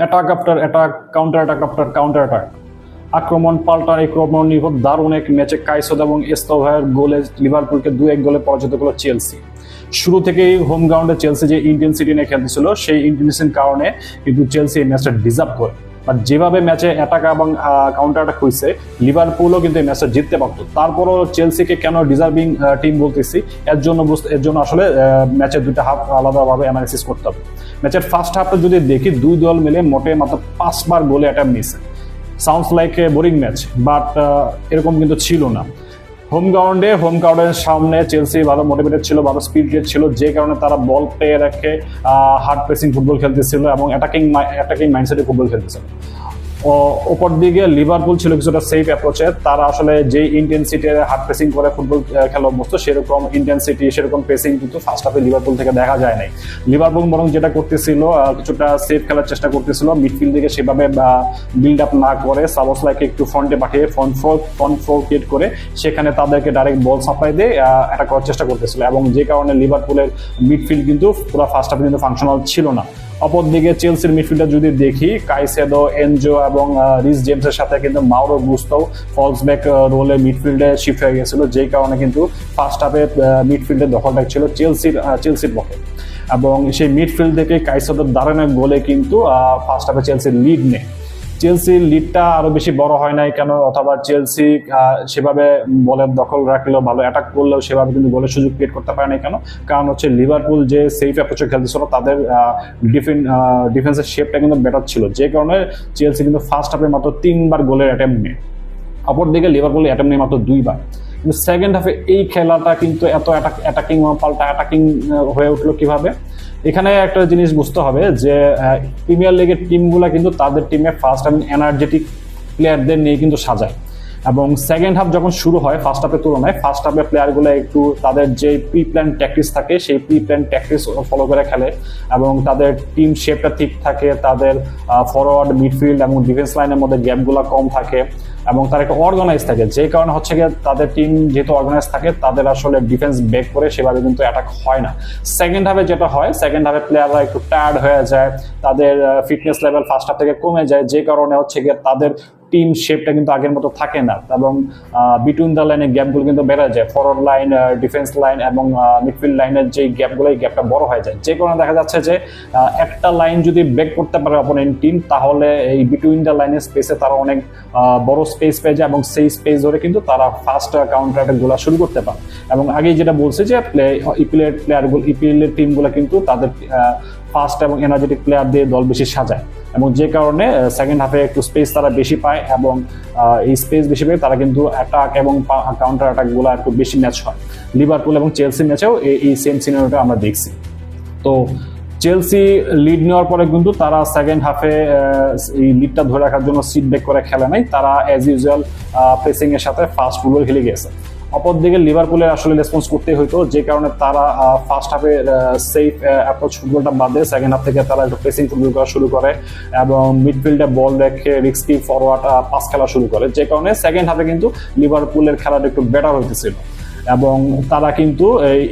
Attack after attack counter attack after counter attack আক্রমণ পাল্টা আক্রমণ নির্ভর দারুণ এক ম্যাচে কাইসোদ এবং এস্তোভার গোলে লিভারপুলকে দু এক গোলে পরাজিত করল চেলসি। শুরু থেকেই হোম গ্রাউন্ডে চেলসি যে ইন্টেন্সিটি নিয়ে খেলতেছিল, সেই ইন্টেন্সিটির কারণে কিন্তু চেলসি এই ম্যাচটা ডিজার্ভ করে। বাট যেভাবে ম্যাচে অ্যাটাক এবং কাউন্টার অ্যাটাক হয়েছে, লিভারপুলও কিন্তু এই ম্যাচটা জিততে পারতো। তারপরও চেলসিকে কেন ডিজার্ভিং টিম বলতেছি, এর জন্য বুঝতে, এর জন্য আসলে ম্যাচের দুইটা হাফ আলাদাভাবে অ্যানালিসিস করতে হবে। ম্যাচের ফার্স্ট হাফটা যদি দেখি, দুই দল মিলে মোটে মাত্র পাঁচবার গোলে একটা নিয়েছে। Sounds like a boring match but এরকম কিন্তু ছিল না। হোম গ্রাউন্ডে হোম গ্রাউন্ডের সামনে চেলসি ভালো মোটিভেটেড ছিল, ভালো স্পিড ছিল, যে কারণে তারা বল পেয়ে রেখে হার্ড প্রেসিং ফুটবল খেলতেছিল এবং অ্যাটাকিং অ্যাটাকিং মাইন্ডসেটে ফুটবল খেলতেছিল। ওপর দিকে লিভারপুল ছিল কিছুটা সেফ অ্যাপ্রোচে তারা আসলে যে ইন্টেন্সিটি হার্ড প্রেসিং করে ফুটবল খেলা অভ্যস্ত, সেরকম ইন্টেন্সিটি সেরকম প্রেসিং কিন্তু ফার্স্ট হাফে লিভারপুল থেকে দেখা যায় নাই। লিভারপুল বরং যেটা করতেছিল কিছুটা সেফ খেলার চেষ্টা করতেছিল মিডফিল্ড দিকে সেভাবে বিল্ড আপ না করে সাবসলাইকে একটু ফ্রন্টে পাঠিয়ে front floor front floor create করে সেখানে তাদেরকে ডাইরেক্ট বল সাপ্লাই দিয়ে এটা করার চেষ্টা করতেছিল। এবং যে কারণে লিভারপুলের মিডফিল্ড কিন্তু পুরো ফার্স্ট হাফে কিন্তু ফাংশনাল ছিল না। অপরদিকে চেলসির মিডফিল্ডার যদি দেখি, কাইসেদো, এনজো এবং রিস জেমসের সাথে কিন্তু মাউরো গুস্তো ফলস ব্যাক রোলে মিডফিল্ডে শিফট হয়ে গেছিল, যেই কারণে কিন্তু ফার্স্ট হাফে মিডফিল্ডে দখলটা ছিল চেলসির চেলসির পক্ষে। এবং সেই মিডফিল্ড থেকে কাইসেদোর দারুণের গোলে কিন্তু ফার্স্ট হাফে চেলসির লিড নেয়। চেলসির লিডটা আরও বেশি বড় হয় নাই কেন? অথবা চেলসি সেভাবে বলের দখল রাখলেও ভালো অ্যাটাক করলেও সেভাবে কিন্তু গোলের সুযোগ ক্রিয়েট করতে পারে নাই কেন? কারণ হচ্ছে লিভারপুল যে সেফ অ্যাপ্রোচে খেলতেছিল, তাদের ডিফেন ডিফেন্সের শেপটা কিন্তু বেটার ছিল। যে কারণে চেলসি কিন্তু ফার্স্ট হাফে মাত্র তিনবার গোলের অ্যাটেম্প নেয়। অপরদিকে লিভারপুল অ্যাটেম্প নেয় মাত্র দুইবার। কিন্তু সেকেন্ড হাফে এই খেলাটা কিন্তু এত অ্যাটাকিং পাল্টা অ্যাটাকিং হয়ে উঠল কীভাবে? এখানে একটা জিনিস বুঝতে হবে যে প্রিমিয়ার লিগের টিমগুলো কিন্তু তাদের টিমে ফার্স্ট এবং এনার্জেটিক প্লেয়ারদের নিয়ে কিন্তু সাজায়। এবং সেকেন্ড হাফ যখন শুরু হয় ফার্স্ট হাফের তুলনায় ফার্স্ট হাফে প্লেয়ারগুলো একটু তাদের যে প্রি প্ল্যান ট্যাকটিস থাকে, সেই প্রি প্ল্যান ট্যাকটিস ফলো করে খেলে এবং তাদের টিম শেপটা ঠিক থাকে, তাদের ফরওয়ার্ড মিডফিল্ড এবং ডিফেন্স লাইনের মধ্যে গ্যাপগুলো কম থাকে এবং তার একটা অর্গানাইজ থাকে। যে কারণে হচ্ছে গিয়ে তাদের টিম যেহেতু অর্গানাইজ থাকে, তাদের আসলে ডিফেন্স ব্যাক করে সেভাবে কিন্তু অ্যাটাক হয় না। সেকেন্ড হাফে যেটা হয় সেকেন্ড হাফে প্লেয়াররা একটু টায়ার্ড হয়ে যায়, তাদের ফিটনেস লেভেল ফার্স্ট হাফ থেকে কমে যায়, যে কারণে হচ্ছে গিয়ে তাদের টিম শেপটা কিন্তু আগের মতো থাকে না। এবং বিটুইন দ্য লাইনের গ্যাপগুলো কিন্তু বেড়ে যায়। ফরওয়ার্ড লাইন ডিফেন্স লাইন এবং মিডফিল্ড লাইনের যে গ্যাপগুলো এই গ্যাপটা বড় হয়ে যায়। যে কারণে দেখা যাচ্ছে যে একটা লাইন যদি ব্রেক করতে পারে অপোনেন্ট টিম তাহলে এই বিটুইন দ্য লাইনের স্পেসে তারা অনেক বড় স্পেস পেয়ে যায় এবং সেই স্পেস ধরে কিন্তু তারা ফার্স্ট কাউন্টার অ্যাটাকগুলা শুরু করতে পারে। এবং আগেই যেটা বলছে যে প্লে ইপিএল প্লেয়ারগুলো ইপিএল এর টিমগুলো কিন্তু তাদের ফাস্ট এবং এনার্জেটিক প্লেয়ার দিয়ে দল বেশি সাজায়। এবং যে কারণে সেকেন্ড হাফে একটু স্পেস তারা বেশি পায় এবং এই স্পেস বেশি পেয়ে তারা কিন্তু অ্যাটাক এবং কাউন্টার অ্যাটাকগুলো একটু বেশি ম্যাচ হয়। লিভারপুল এবং চেলসি ম্যাচেও এই সেম সিনারিওটা আমরা দেখছি। তো চেলসি লিড নেওয়ার পরে কিন্তু তারা সেকেন্ড হাফে এই লিডটা ধরে রাখার জন্য সিট ব্যাক করে খেলে নাই। তারা অ্যাজ ইউজুয়াল প্রেসিং এর সাথে ফাস্ট ফুটবল খেলে গেছে অপরদিকে লিভারপুলের আসলে রেসপন্স করতে হইতো, যে কারণে তারা ফার্স্ট হাফে সেফ অ্যাপ্রোচ ফুটবলটা বাদে সেকেন্ড হাফ থেকে তারা একটু প্রেসিং ফুটবল করা শুরু করে এবং মিডফিল্ডে বল রেখে রিক্সকি ফরওয়ার্ড পাস খেলা শুরু করে। যে কারণে সেকেন্ড হাফে কিন্তু লিভারপুলের খেলাটা একটু বেটার হইতেছিল এবং তারা কিন্তু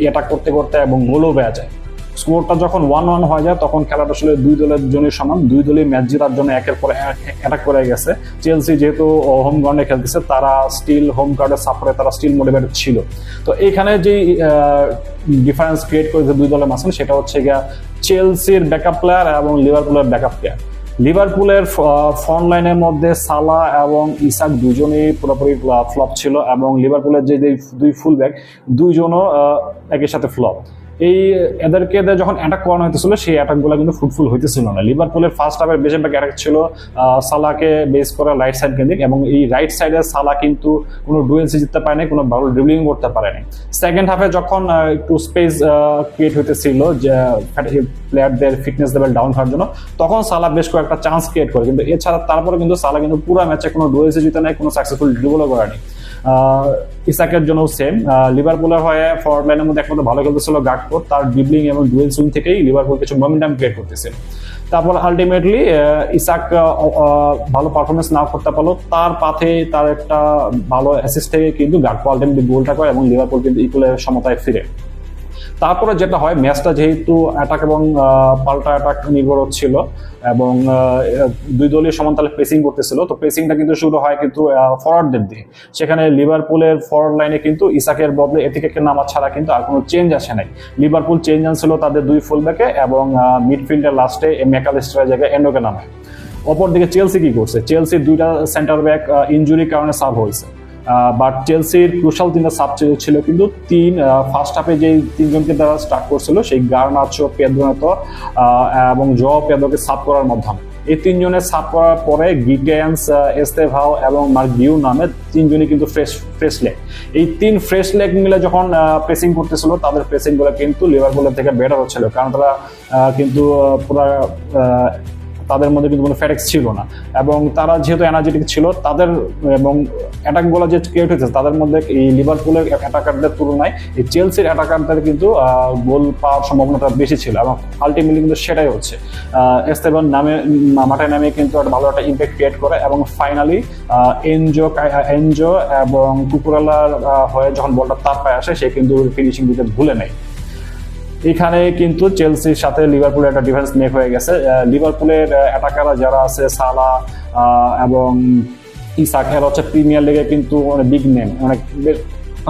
এটা করতে করতে এবং গোলও বেয়া যায়। স্কোরটা যখন ওয়ান ওয়ান হয়ে যায়, তখন খেলাটা আসলে দুই দলের জন্য সমান। দুই দলই ম্যাচ জেতার জন্য একের পর অ্যাটাক করে গেছে। চেলসি যেহেতু হোম গ্রাউন্ডে খেলতেছে, তারা স্টিল হোম গ্রাউন্ডে সাপোর্টে তারা স্টিল মোটিভেটেড ছিল। তো এখানে যে ডিফারেন্স ক্রিয়েট করেছে দুই দলের মাঝখানে, সেটা হচ্ছে গিয়া চেলসির ব্যাকআপ প্লেয়ার এবং লিভারপুলের ব্যাকআপ প্লেয়ার লিভারপুলের ফ্রন্ট লাইনের মধ্যে সালা এবং ইসাক দুজনেই পুরোপুরি ফ্লপ ছিল এবং লিভারপুলের যে দুই- দুই ফুল ব্যাক দুইজনও একই সাথে ফ্লপ এই, এদেরকে এদের যখন অ্যাটাক করানো হইতেছিল, সেই অ্যাটাকগুলো কিন্তু ফুটফুল হইতেছিল না। লিভার লিভারপুলের ফার্স্ট হাফের বেশিরভাগ অ্যাটাক ছিল সালাকে বেস করে রাইট সাইড কেন্দ্রিক এবং এই রাইট সাইডে সালা কিন্তু কোনো ডুয়েলসি জিততে পারে নাই কোনো ভালো ড্রিবলিং করতে পারে নাই সেকেন্ড হাফে যখন একটু স্পেস ক্রিয়েট হইতেছিল, যে প্লেয়ারদের ফিটনেস লেভেল ডাউন হওয়ার জন্য, তখন সালা বেশ কয়েকটা চান্স ক্রিয়েট করে। কিন্তু এছাড়া তারপরে কিন্তু সালা কিন্তু পুরো ম্যাচে কোনো ডুয়েলসি জিতে নাই, কোনো সাকসেসফুল ড্রিবলও করেনি। ইসাকের জন্য সেম লিভারপুলের হয়ে ফরওয়ার্ড লাইনের মধ্যে একমাত্র ভালো খেলতেছিল গাটকো তার ডিবলিং এবং ডুয়েল সুইং থেকেই লিভারপুল কিছু মোমেন্টাম ক্রিয়েট করতেছে। তারপর আলটিমেটলি ইসাক ভালো পারফরমেন্স না করতে পারল। তার পাথে তার একটা ভালো অ্যাসিস্ট থেকে কিন্তু গাটকো আলটিমেটলি গোলটা করে এবং লিভারপুল কিন্তু ইকুয়ালের সমতায় ফিরে। তারপরে যেটা হয়, ম্যাচটা যেহেতু অ্যাটাক এবং পাল্টা অ্যাটাক নির্ভর হচ্ছিল এবং দুই দলীয় সমানতালে প্রেসিং করতেছিল। তো প্রেসিংটা কিন্তু শুরু হয় কিন্তু ফরওয়ার্ডদের দিয়ে। সেখানে লিভারপুলের ফরওয়ার্ড লাইনে কিন্তু ইসাকের বদলে এথিকে নামা ছাড়া কিন্তু আর কোনো চেঞ্জ আসে নাই। লিভারপুল চেঞ্জ আনছিল তাদের দুই ফুলব্যাকে এবং মিডফিল্ডের লাস্টে ম্যাকালিস্টারের জায়গায় এন্ডোকে নামায়। অপরদিকে চেলসি কি করছে? চেলসির দুইটা সেন্টার ব্যাক ইঞ্জুরির কারণে সাব হয়েছে। বাট চেলসির ক্রুশাল তিনটা সাব ছিল কিন্তু তিন ফার্স্ট হাফে যে তিনজনকে তারা স্টার্ট করছিল, সেই গার্নাচো পেদ্রোনেতো এবং জ পেদ্রোকে সাব করার মাধ্যমে। এই তিনজনের সাব করার পরে গিগেন্স এস্তেভাও এবং মার্ক গিউ নামে তিনজনই কিন্তু ফ্রেশ ফ্রেশ লেগ এই তিন ফ্রেশ লেগ মিলে যখন প্রেসিং করতেছিল, তাদের প্রেসিংগুলো কিন্তু লিভারপুলের থেকে বেটার হচ্ছিল। কারণ তারা কিন্তু পুরা তাদের মধ্যে কিন্তু কোনো ফ্যাটেক্স ছিল না। এবং তারা যেহেতু এনার্জেটিক ছিল, তাদের এবং অ্যাটাকগুলো যে ক্রিয়েট হয়েছে তাদের মধ্যে এই লিভারপুলের অ্যাটাকারদের তুলনায় এই চেলসির অ্যাটাকারদের কিন্তু গোল পাওয়ার সম্ভাবনাটা বেশি ছিল এবং আলটিমেটলি কিন্তু সেটাই হচ্ছে। এস্তেবান নামে, মাঠে নামে কিন্তু একটা ভালো একটা ইম্প্যাক্ট ক্রিয়েট করে এবং ফাইনালি এনজো এনজো এবং কুকুরালার হয়ে যখন বলটা তার পায়ে আসে, সে কিন্তু ফিনিশিং দিতে ভুলে নেয়। এখানে কিন্তু চেলসির সাথে লিভারপুলের একটা ডিফারেন্স মেক হয়ে গেছে। লিভারপুলের অ্যাটাকাররা যারা আছে, সালা এবং ইসাক, এরা হচ্ছে প্রিমিয়ার লিগে কিন্তু অনেক বিগ নেম অনেক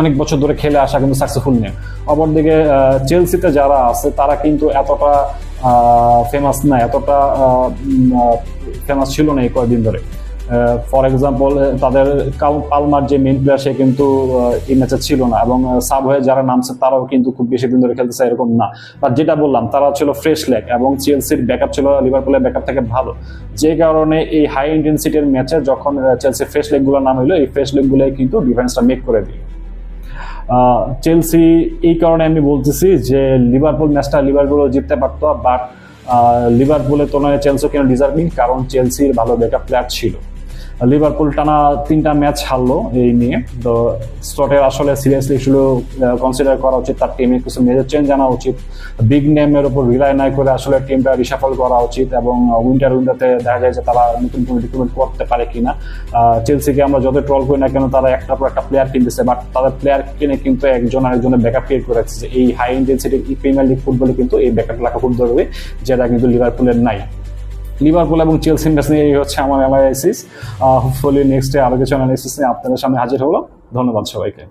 অনেক বছর ধরে খেলে আসা কিন্তু সাকসেসফুল নেম অপরদিকে চেলসিতে যারা আছে, তারা কিন্তু এতটা ফেমাস না, এতটা ফেমাস ছিল না এই কয়েকদিন ধরে। ফর এক্সাম্পল তাদের পালমার যে মেইন প্লেয়ার সে কিন্তু এই ম্যাচে ছিল না এবং সাব হয়ে যারা নামছে, তারাও কিন্তু খুব বেশি দিন ধরে খেলতেছে, এরকম না। বাট যেটা বললাম, তারা ছিল ফ্রেশ লেগ এবং চেলসির ব্যাকআপ ছিল লিভারপুলের ব্যাকআপ থেকে ভালো। যে কারণে এই হাই ইন্টেন্সিটির ম্যাচে যখন চেলসি ফ্রেশ লেগগুলো নাম হলো এই ফ্রেশ লেগগুলোই কিন্তু ডিফেন্সটা মেক করে দিল। চেলসি এই কারণে আমি বলতেছি যে লিভারপুল ম্যাচটা লিভারপুলও জিততে পারতো বাট লিভারপুলের তুলনায় চেলসি কেন ডিজার্ভিং কারণ চেলসির ভালো ব্যাকআপ প্লেয়ার ছিল। লিভারপুল টানা তিনটা ম্যাচ হারলো এই নিয়ে। তো স্টটের আসলে সিরিয়াসলি শুধু কনসিডার করা উচিত তার টিমে কিছু মেজর চেঞ্জ আনা উচিত। বিগ নেমের উপর রিলাই না করে আসলে টিমটা রিসাফল করা উচিত এবং উইন্টার উইন্ডোতে দেখা যায় যে তারা নতুন কোনো রিক্রুটমেন্ট করতে পারে কিনা। চেলসিকে আমরা যত ট্রল করি না কেন, তারা একটা পর একটা প্লেয়ার কিনতেছে বাট তাদের প্লেয়ার কিনে কিন্তু একজন আরেকজনের ব্যাকআপ ক্রিয়েট করে রাখছে এই হাই ইন্টেন্সিটি প্রিমিয়ার লিগ ফুটবলে কিন্তু এই ব্যাকআপ রাখা জরুরি, যেটা কিন্তু লিভারপুলের নাই। লিভারপুল এবং চেলসি ম্যাচ নিয়ে এই হচ্ছে আমার অ্যানালাইসিস হোপফুলি নেক্সট ডে আরও কিছু অ্যানালাইসিস নিয়ে আপনাদের সামনে হাজির হলো ধন্যবাদ সবাইকে।